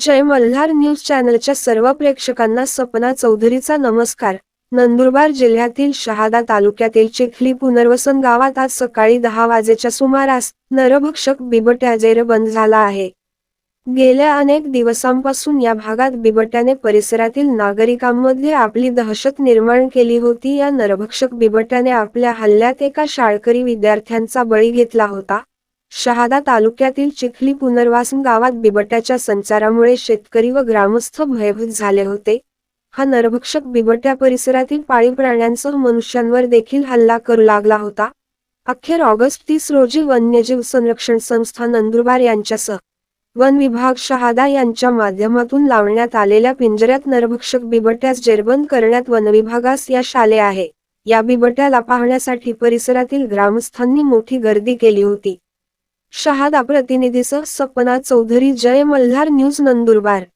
जय Malhar news चॅनलच्या सर्व प्रेक्षकांना सपना चौधरीचा नमस्कार. नंदुरबार जिल्ह्यातील शहादा तालुक्यातील चिखली पुनर्वसन गावात आज सकाळी दहा वाजेच्या सुमारास नरभक्षक बिबट्या जेरबंद झाला आहे. गेल्या अनेक दिवसांपासून या भागात बिबट्याने परिसरातील नागरिकांमध्ये आपली दहशत निर्माण केली होती. या नरभक्षक बिबट्याने आपल्या हल्ल्यात एका शाळकरी विद्यार्थ्यांचा बळी घेतला होता. शहादा तालुक्यातील चिखली पुनर्वासन गावात बिबट्याच्या संचारामुळे शेतकरी व ग्रामस्थ भयभीत झाले होते. हा नरभक्षक बिबट्या परिसरातील पाळीव प्राण्यांसह मनुष्यांवर देखील हल्ला करू लागला होता. अखेर ऑगस्ट तीस रोजी वन्यजीव संरक्षण संस्था नंदुरबार यांच्यासह वन विभाग शहादा यांच्या माध्यमातून लावण्यात आलेल्या पिंजऱ्यात नरभक्षक बिबट्यास जेरबंद करण्यात वनविभागास यश आले आहे. या बिबट्याला पाहण्यासाठी परिसरातील ग्रामस्थांनी मोठी गर्दी केली होती. शहादा प्रतिनिधीसह सपना चौधरी जय मल्हार न्यूज नंदुरबार.